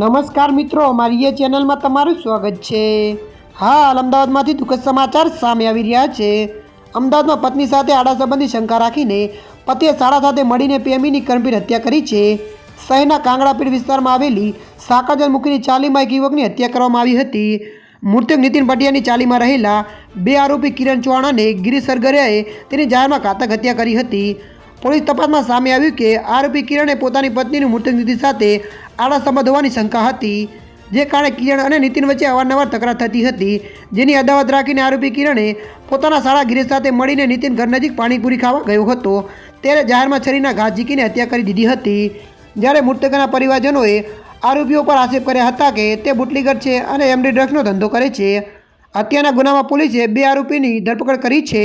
નમસ્કાર મિત્રો મારી એ ચેનલમાં તમારું સ્વાગત છે. હાલ અમદાવાદમાંથી દુઃખદ સમાચાર સામે આવી રહ્યા છે. અમદાવાદમાં પત્ની સાથે આડા સંબંધી શંકા રાખીને પતિએ સાડા સાથે મળીને પ્રેમીની ગંભીર હત્યા કરી છે. શહેરના કાંગડાપીડ વિસ્તારમાં આવેલી સાકરજન મુખીની ચાલીમાં એક યુવકની હત્યા કરવામાં આવી હતી. મૃતક નીતિન પટિયાની ચાલીમાં રહેલા બે આરોપી કિરણ ચૌહાણ અને ગિરીશ સરગરિયાએ તેની જાહેરમાં ઘાતક હત્યા કરી હતી. પોલીસ તપાસમાં સામે આવ્યું કે આરોપી કિરણે પોતાની પત્નીની મૃતક સાથે આડા સંબંધ હોવાની શંકા હતી, જે કારણે કિરણ અને નીતિન વચ્ચે અવારનવાર તકરાર થતી હતી. જેની અદાવત રાખીને આરોપી કિરણે પોતાના શાળા ગિરીશ સાથે મળીને નીતિન ઘર નજીક પાણીપુરી ખાવા ગયો હતો. ત્યારે જાહેરમાં છરીના ઘા ઝીકીને હત્યા કરી દીધી હતી. જ્યારે મૃતકના પરિવારજનોએ આરોપીઓ પર આક્ષેપ કર્યા હતા કે તે બુટલીગર છે અને એમડી ડ્રગ્સનો ધંધો કરે છે. હત્યાના ગુનામાં પોલીસે બે આરોપીની ધરપકડ કરી છે.